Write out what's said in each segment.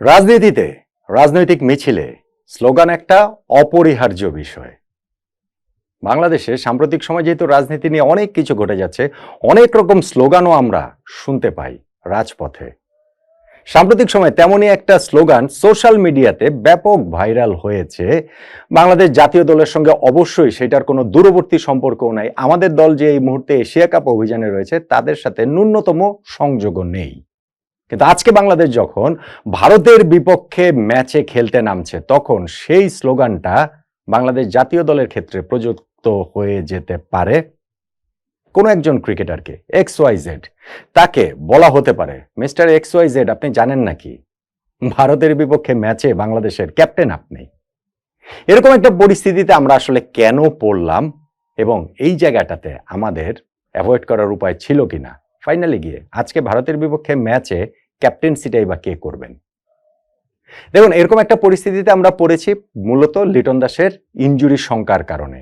রাজনীতিতে, রাজনৈতিক মিছিলে, স্লোগান একটা অপরিহার্য বিষয়। বাংলাদেশে সাম্প্রতিক সময় যেহেতু রাজনীতি নিয়ে অনেক কিছু ঘটে যাচ্ছে, অনেক রকম স্লোগানও আমরা শুনতে পাই রাজপথে। সাম্প্রতিক সময় তেমনই একটা স্লোগান সোশ্যাল মিডিয়াতে ব্যাপক ভাইরাল হয়েছে। বাংলাদেশ জাতীয় দলের সঙ্গে অবশ্যই সেটার কোনো দূরবর্তী সম্পর্কও নাই। আমাদের দল যে এই মুহূর্তে এশিয়া কাপ অভিযানে রয়েছে, তাদের সাথে ন্যূনতম সংযোগও নেই। কিন্তু আজকে বাংলাদেশ যখন ভারতের বিপক্ষে ম্যাচে খেলতে নামছে, তখন সেই স্লোগানটা বাংলাদেশ জাতীয় দলের ক্ষেত্রে প্রযুক্ত হয়ে যেতে পারে কোনো একজন ক্রিকেটারকে, এক্স ওয়াই জেড। তাকে বলা হতে পারে, মিস্টার এক্স ওয়াই জেড, আপনি জানেন নাকি? ভারতের বিপক্ষে ম্যাচে বাংলাদেশের ক্যাপ্টেন আপনি। এরকম একটা পরিস্থিতিতে আমরা আসলে কেন পড়লাম এবং এই জায়গাটাতে আমাদের অ্যাভয়েড করার উপায় ছিল কিনা? ফাইনালি গিয়ে আজকে ভারতের বিপক্ষে ম্যাচে ক্যাপ্টেন্সিটাই বা কে করবেন? দেখুন, এরকম একটা পরিস্থিতিতে আমরা পড়েছি মূলত লিটন দাসের ইঞ্জুরি শঙ্কার কারণে।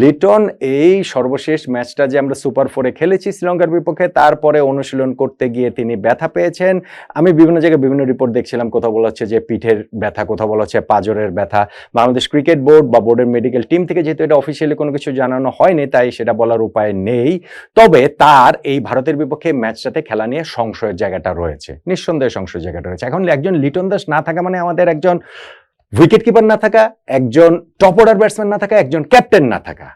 লিটন, এই সর্বশেষ ম্যাচটা যে আমরা সুপার ফোরে খেলেছি শ্রীলঙ্কার বিপক্ষে, তারপরে অনুশীলন করতে গিয়ে তিনি ব্যথা পেয়েছেন। আমি বিভিন্ন জায়গায় বিভিন্ন রিপোর্ট দেখছিলাম, কোথাও বলা হচ্ছে যে পিঠের ব্যথা, কোথাও বলা হচ্ছে পাজরের ব্যথা। বাংলাদেশ ক্রিকেট বোর্ড বা বোর্ডের মেডিকেল টিম থেকে যেহেতু এটা অফিসিয়ালি কোনো কিছু জানানো হয়নি, তাই সেটা বলার উপায় নেই। তবে তার এই ভারতের বিপক্ষে ম্যাচটাতে খেলা নিয়ে সংশয়ের জায়গাটা রয়েছে। নিঃসন্দেহে সংশয়ের জায়গাটা রয়েছে। এখন একজন লিটন দাস না থাকা মানে আমাদের একজন উইকেট কিপার না থাকা, একজন টপ অর্ডার ব্যাটসম্যান না থাকা, একজন ক্যাপ্টেন না থাকা।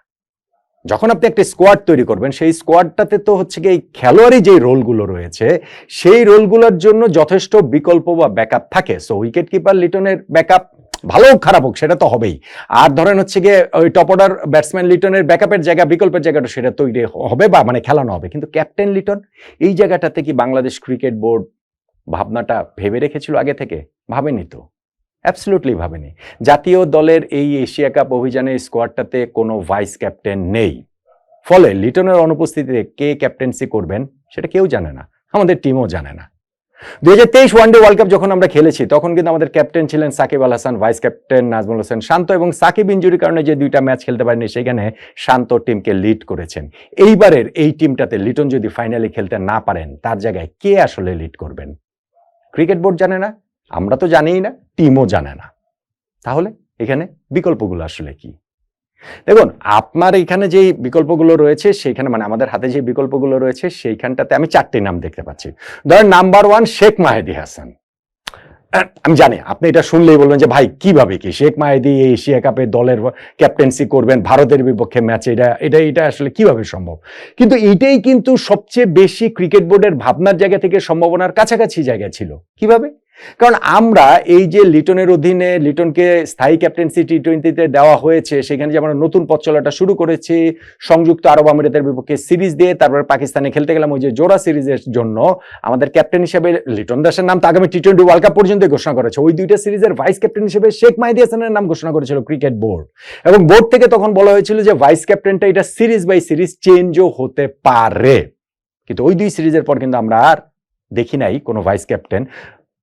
যখন আপনি একটা স্কোয়াড তৈরি করবেন, সেই স্কোয়াডটাতে তো হচ্ছে কি এই খেলোয়াড়ি যে রোলগুলো রয়েছে, সেই রোলগুলোর জন্য যথেষ্ট বিকল্প বা ব্যাকআপ থাকে। সো উইকেট কিপার লিটনের ব্যাকআপ ভালো হোক, খারাপ হোক, সেটা তো হবেই। আর ধরেন হচ্ছে গিয়ে ওই টপ অর্ডার ব্যাটসম্যান লিটনের ব্যাকআপের জায়গা, বিকল্পের জায়গাটা সেটা তৈরি হবে বা মানে খেলানো হবে। কিন্তু ক্যাপ্টেন লিটন, এই জায়গাটাতে কি বাংলাদেশ ক্রিকেট বোর্ড ভাবনাটা ভেবে রেখেছিল আগে থেকে? ভাবেনি তো। অ্যাবসলুটলি ভাবেনি। জাতীয় দলের এই এশিয়া কাপ অভিযানে স্কোয়াডটাতে কোনো ভাইস ক্যাপ্টেন নেই। ফলে লিটনের অনুপস্থিতিতে কে ক্যাপ্টেন্সি করবেন সেটা কেউ জানে না। আমাদের টিমও জানে না। দুই হাজার তেইশ ওয়ানডে ওয়ার্ল্ড কাপ যখন আমরা খেলেছি, তখন কিন্তু আমাদের ক্যাপ্টেন ছিলেন সাকিব আল হাসান ভাইস ক্যাপ্টেন নাজমুল হোসেন শান্ত এবং সাকিব ইঞ্জুরির কারণে যে দুইটা ম্যাচ খেলতে পারেনি, সেখানে শান্ত টিমকে লিড করেছেন। এইবারের এই টিমটাতে লিটন যদি ফাইনালি খেলতে না পারেন, তার জায়গায় কে আসলে লিড করবেন? ক্রিকেট বোর্ড জানে না আমরা তো জানিই না, টিমও জানে না। তাহলে এখানে বিকল্পগুলো আসলে কি? দেখুন, আপনার এখানে যে বিকল্পগুলো রয়েছে, সেইখানে মানে আমাদের হাতে যে বিকল্পগুলো রয়েছে, সেইখানটাতে আমি চারটি নাম দেখতে পাচ্ছি। ধরেন নাম্বার ওয়ান শেখ মাহেদি হাসান। আমি জানি, আপনি এটা শুনলেই বলবেন যে, ভাই, কীভাবে কি? শেখ মাহেদি এশিয়া কাপে দলের ক্যাপ্টেন্সি করবেন, ভারতের বিপক্ষে ম্যাচে এটা এটা এটা আসলে কীভাবে সম্ভব? কিন্তু এটাই কিন্তু সবচেয়ে বেশি ক্রিকেট বোর্ডের ভাবনার জায়গা থেকে সম্ভাবনার কাছাকাছি জায়গা ছিল। কীভাবে? কারণ আমরা এই যে লিটনের অধীনে লিটনকে স্থায়ী ক্যাপ্টেন্সি টি টোয়েন্টিতে দেওয়া হয়েছে, সেখানে যে আমরা নতুন পথ চলাটা শুরু করেছি, সংযুক্ত আরব আমিরাতের বিপক্ষে সিরিজ দিয়ে তারপর পাকিস্তানে খেলতে গেলাম ওই যে জোড়া সিরিজের জন্য। আমাদের ক্যাপ্টেন হিসেবে লিটন দাসের নাম তো আগামী টি টোয়েন্টি ওয়ার্ল্ড কাপ পর্যন্ত ঘোষণা করেছে। ওই দুইটা সিরিজের ভাইস ক্যাপ্টেন হিসেবে শেখ মাহিদি হাসানের নাম ঘোষণা করেছিল ক্রিকেট বোর্ড। এবং বোর্ড থেকে তখন বলা হয়েছিল যে ভাইস ক্যাপ্টেনটা এটা সিরিজ বাই সিরিজ চেঞ্জও হতে পারে। কিন্তু ওই দুই সিরিজের পর কিন্তু আমরা আর দেখি নাই কোনো ভাইস ক্যাপ্টেন।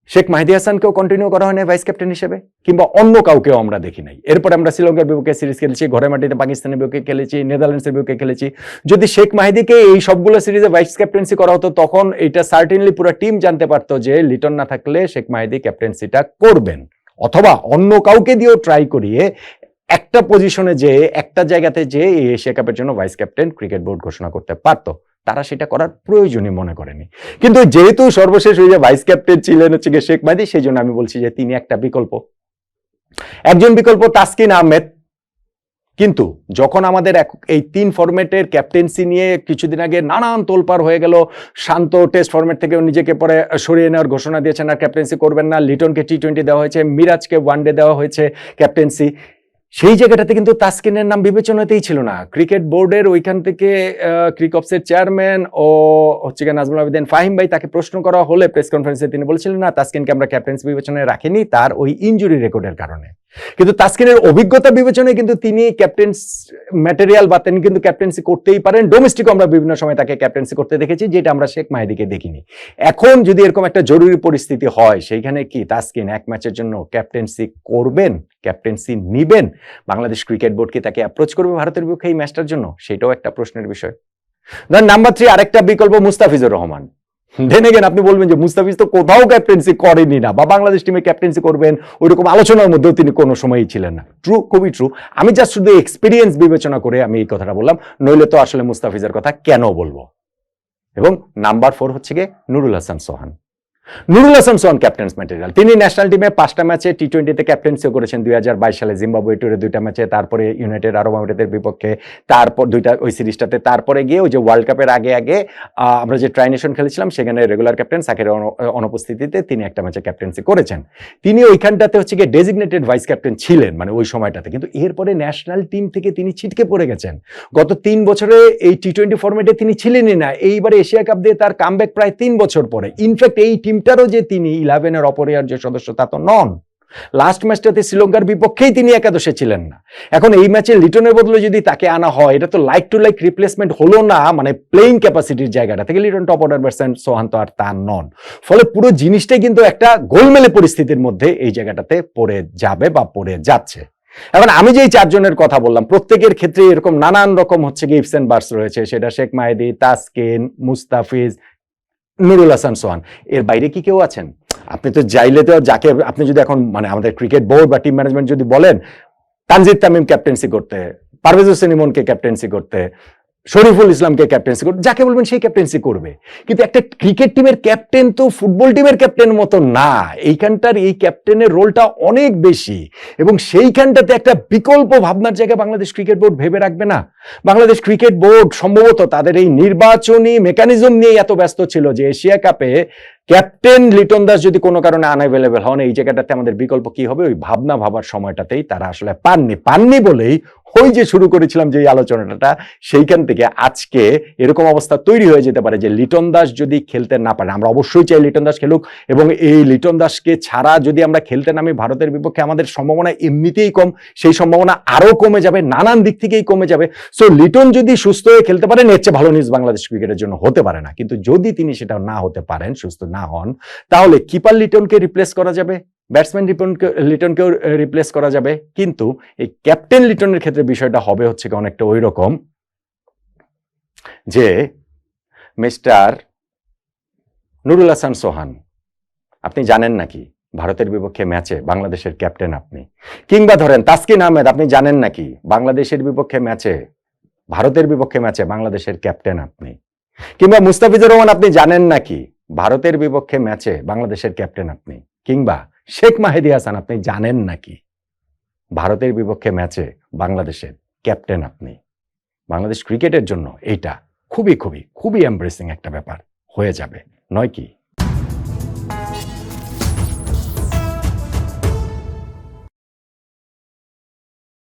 শেখ মাহিদি হাসানকেও কন্টিনিউ করা হয় না ভাইস ক্যাপ্টেন হিসেবে, কিংবা অন্য কাউকেও আমরা দেখি নাই। এরপর আমরা শ্রীলঙ্কার বিপক্ষে সিরিজ খেলেছি ঘরে মাটিতে পাকিস্তানের বিপক্ষে খেলেছি, নেদারল্যান্ডসের বিপক্ষে খেলেছি। যদি শেখ মাহিদিকে এই সবগুলো সিরিজে ভাইস ক্যাপ্টেন্সি করা হতো, তখন এটা সার্টেনলি পুরো টিম জানতে পারতো যে লিটন না থাকলে শেখ মাহিদি ক্যাপ্টেন্সিটা করবেন। অথবা অন্য কাউকে দিয়েও ট্রাই করিয়ে একটা পজিশনে যে একটা জায়গাতে যে এই এশিয়া কাপের জন্য ভাইস ক্যাপ্টেন ক্রিকেট বোর্ড ঘোষণা করতে পারতো। তারা সেটা করার প্রয়োজনই মনে করেনি। কিন্তু যেহেতু সর্বশেষ ওই যে ভাইস ক্যাপ্টেন ছিলেন হচ্ছে গিয়ে শেখ মাহিদি সেই জন্য আমি বলছি যে তিনি একটা বিকল্প। একজন বিকল্প তাসকিন আহমেদ। কিন্তু যখন আমাদের এই তিন ফরম্যাটের ক্যাপ্টেন্সি নিয়ে কিছুদিন আগে নানান তোলপাড় হয়ে গেল, শান্ত টেস্ট ফরম্যাট থেকে নিজেকে পরে সরিয়ে নেওয়ার ঘোষণা দিয়েছেন আর ক্যাপ্টেন্সি করবেন না। লিটনকে টি টোয়েন্টি দেওয়া হয়েছে, মিরাজকে ওয়ানডে দেওয়া হয়েছে ক্যাপ্টেন্সি সেই জায়গাটাতে কিন্তু তাসকিনের নাম বিবেচনাতেই ছিল না। ক্রিকেট বোর্ডের ওইখান থেকে ক্রিকপসের চেয়ারম্যান ও হচ্ছে গিয়ে নাজমুল আবেদিন ফাহিম ভাই তাকে প্রশ্ন করা হলে প্রেস কনফারেন্সে তিনি বলেছিলেন, না, তাসকিনকে আমরা ক্যাপ্টেন্স বিবেচনায় রাখিনি, তার ওই ইঞ্জুরি রেকর্ডের কারণে। কিন্তু তাসকিনের অভিজ্ঞতা বিবেচনায় কিন্তু তিনি ক্যাপ্টেন্স ম্যাটেরিয়াল বা তিনি কিন্তু ক্যাপ্টেন্সি করতেই পারেন। ডোমেস্টিকও আমরা বিভিন্ন সময় তাকে ক্যাপ্টেন্সি করতে দেখেছি, যেটা আমরা শেখ মাহিদিকে দেখিনি। এখন যদি এরকম একটা জরুরি পরিস্থিতি হয়, সেইখানে কি তাসকিন এক ম্যাচের জন্য ক্যাপ্টেন্সি করবেন ক্যাপ্টেন্সি নিবেন? বাংলাদেশ ক্রিকেট বোর্ড কি তাকে অ্যাপ্রোচ করবে ভারতের বিপক্ষে এই ম্যাচটার জন্য? সেটাও একটা প্রশ্নের বিষয়। ধর নাম্বার থ্রি আরেকটা বিকল্প মুস্তাফিজুর রহমান। দেন এগেন আপনি বলবেন যে মুস্তাফিজ তো কোথাও ক্যাপ্টেন্সি করেনি না, বা বাংলাদেশ টিমে ক্যাপ্টেন্সি করবেন, ওইরকম আলোচনার মধ্যেও তিনি কোনো সময়ই ছিলেন না। ট্রু খুবই ট্রু আমি জাস্ট শুধু এক্সপিরিয়েন্স বিবেচনা করে আমি এই কথাটা বললাম, নইলে তো আসলে মুস্তাফিজের কথা কেন বলব? এবং নাম্বার ফোর হচ্ছে গিয়ে নুরুল হাসান সোহান। নুরুল হাসান সোহান ক্যাপ্টেন্স ম্যাটেরিয়াল তিনি ন্যাশনাল টিমে পাঁচটা ম্যাচে টি টোয়েন্টিতে ক্যাপ্টেন্সিও করেছেন দুই হাজার বাইশ সালে। জিম্বাবুয়ে টুরে দুইটা ম্যাচে তারপরে ইউনাইটেড আরব আমিরাতের বিপক্ষে, তারপর দুইটা ওই সিরিজটাতে, তারপরে গিয়ে ওই যে ওয়ার্ল্ড কাপের আগে আগে আমরা যে ট্রাইনেশন খেলেছিলাম, সেখানে রেগুলার ক্যাপ্টেন সাকের অনুপস্থিতিতে তিনি একটা ম্যাচে ক্যাপ্টেন্সি করেছেন। তিনি ওইখানটাতে হচ্ছে গিয়ে ডেজিগনেটেড ভাইস ক্যাপ্টেন ছিলেন মানে ওই সময়টাতে। কিন্তু এরপরে ন্যাশনাল টিম থেকে তিনি ছিটকে পড়ে গেছেন। গত তিন বছরে এই টি টোয়েন্টি ফর্মেটে তিনি ছিলেনই না। এইবারে এশিয়া কাপ দিয়ে তার কামব্যাক প্রায় তিন বছর পরে। ইনফ্যাক্ট এই টিমটারও যে তিনি ইলেভেনের অপরিহার্য সদস্য, তা তো নন। লাস্ট ম্যাচটাতে শ্রীলঙ্কার বিপক্ষেই তিনি একাদশে ছিলেন না। এখন এই ম্যাচে লিটনের বদলে যদি তাকে আনা হয়, এটা তো লাইক টু লাইক রিপ্লেসমেন্ট হলো না মানে প্লেইং ক্যাপাসিটির জায়গাটা। থেকে Liton top order batsman Sohan তো আর তা নন। ফলে পুরো জিনিসটাই কিন্তু একটা গোলমেলে পরিস্থিতির মধ্যে এই জায়গাটাতে পড়ে যাবে বা পড়ে যাচ্ছে। এখন আমি যে এই চারজনের কথা বললাম, প্রত্যেকের ক্ষেত্রে এরকম নানান রকম হচ্ছে গিয়ে ইফসেন বার্স রয়েছে, সেটা শেখ মাহেদি, তাসকিন, মুস্তাফিজ নুরুল হাসান সোহান। এর বাইরে কি কেউ আছেন? আপনি তো যাইলে তো যাকে, আপনি যদি এখন মানে আমাদের ক্রিকেট বোর্ড বা টিম ম্যানেজমেন্ট যদি বলেন, তানজিদ তামিম ক্যাপ্টেন্সি করতে, পারভেজ হোসেন ইমনকে ক্যাপ্টেন্সি করতে শরীফুল ইসলামকে ক্যাপ্টেন্সি করতে যাকে বলবেন সেই ক্যাপ্টেন্সি করবে। কিন্তু একটা ক্রিকেট টিমের ক্যাপ্টেন তো ফুটবল টিমের ক্যাপ্টেন মতো না। এইখানটার এই ক্যাপ্টেনের রোলটা অনেক বেশি। এবং সেইখানটাতে একটা বিকল্প ভাবনার জায়গায় বাংলাদেশ ক্রিকেট বোর্ড ভেবে রাখবে না। বাংলাদেশ ক্রিকেট বোর্ড সম্ভবত তাদের এই নির্বাচনী মেকানিজম নিয়ে এত ব্যস্ত ছিল যে এশিয়া কাপে ক্যাপ্টেন লিটন দাস যদি কোনো কারণে আনঅ্যাভেলেবেল হন, এই জায়গাটাতে আমাদের বিকল্প কি হবে? ওই ভাবনা ভাবার সময়টাতেই তারা আসলে পাননি। পাননি বলেই ওই যে শুরু করেছিলাম যে আলোচনাটা, সেইখান থেকে আজকে এরকম অবস্থা তৈরি হয়ে যেতে পারে যে লিটন দাস যদি খেলতে না পারে। আমরা অবশ্যই চাই লিটন দাস খেলুক এবং এই লিটন দাসকে ছাড়া যদি আমরা খেলতে নামি, ভারতের বিপক্ষে আমাদের সম্ভাবনা এমনিতেই কম, সেই সম্ভাবনা আরও কমে যাবে, নানান দিক থেকেই কমে যাবে। সো লিটন যদি সুস্থ হয়ে খেলতে পারেন এর চেয়ে ভালো নিউজ বাংলাদেশ ক্রিকেটের জন্য হতে পারে না। কিন্তু যদি তিনি সেটা না হতে পারেন, সুস্থ না হন, তাহলে কিপার লিটনকে রিপ্লেস করা যাবে? ব্যাটসম্যান লিটনকে লিটনকেও রিপ্লেস করা যাবে। কিন্তু এই ক্যাপ্টেন লিটনের ক্ষেত্রে বিষয়টা হবে হচ্ছে অনেকটা ওই রকম যে মিস্টার নুরুল হাসান সোহান, আপনি জানেন নাকি? ভারতের বিপক্ষে ম্যাচে বাংলাদেশের ক্যাপ্টেন আপনি। কিংবা ধরেন তাসকিন আহমেদ, আপনি জানেন নাকি? বাংলাদেশের বিপক্ষে ম্যাচে, ভারতের বিপক্ষে ম্যাচে বাংলাদেশের ক্যাপ্টেন আপনি। কিংবা মুস্তাফিজুর রহমান, আপনি জানেন নাকি? ভারতের বিপক্ষে ম্যাচে বাংলাদেশের ক্যাপ্টেন আপনি। কিংবা শেখ মাহেদি হাসান, আপনি জানেন নাকি? ভারতের বিপক্ষে ম্যাচে বাংলাদেশের ক্যাপ্টেন আপনি। বাংলাদেশ ক্রিকেটের জন্য এইটা খুবই খুবই খুবই এমব্রেসিং একটা ব্যাপার হয়ে যাবে, নয় কি?